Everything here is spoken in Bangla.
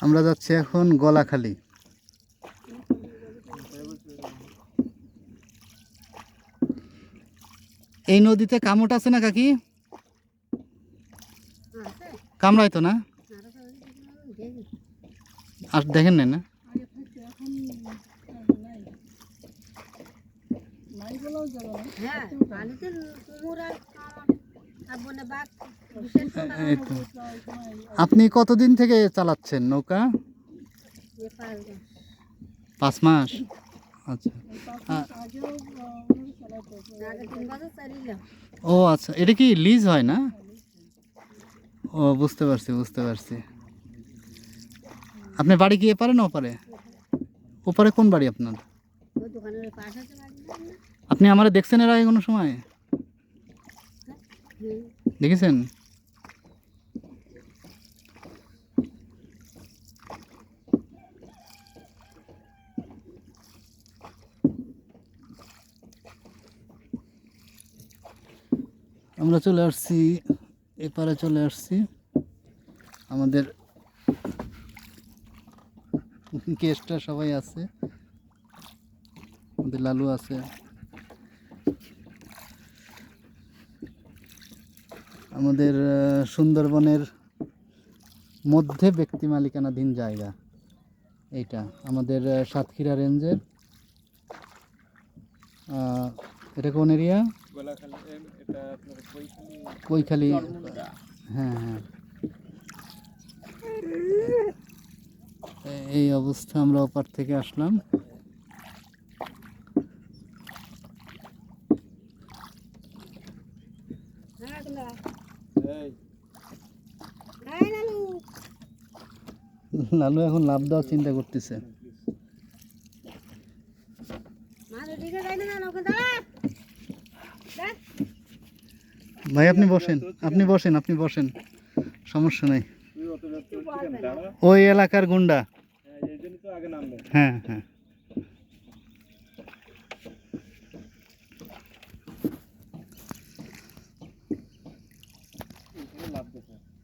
আমরা যাচ্ছি এখন গলাখালি। এই নদীতে কামট আছে না কাকি? কামড়ায় তো না? আর দেখেন না না হ্যাঁ পানিতে কুমোর আর কামড় আর বনে বাঘ বিশেষ করে এই তো আপনি কতদিন থেকে চালাচ্ছেন নৌকা? পাঁচ মাস। আচ্ছা। ও আচ্ছা। এটা কি লিজ হয় না? ও বুঝতে পারছি বুঝতে পারছি। আপনি বাড়ি গিয়ে পারেন ওপারে? ওপারে কোন বাড়ি আপনার? আপনি আমারে দেখছেন এর আগে কোনো সময়? দেখেছেন? আমরা চলে আসছি এপারে চলে আসছি। আমাদের গেস্টরা সবাই আছে। আমাদের লালু আছে। আমাদের সুন্দরবনের মধ্যে ব্যক্তি মালিকানাধীন জায়গা। এইটা আমাদের সাতক্ষীরা রেঞ্জের। এটা কোন এরিয়া? কৈখালি হ্যাঁ হ্যাঁ। এই অবস্থা আমরা ওপার থেকে আসলাম হ্যাঁ, গুলা। এই লালু। এখন লাভ দেওয়ার চিন্তা করতেছে। ভাই, আপনি বসেন আপনি বসেন আপনি বসেন সমস্যা নেই। ওই এলাকার গুন্ডা হ্যাঁ হ্যাঁ लाभ देते हैं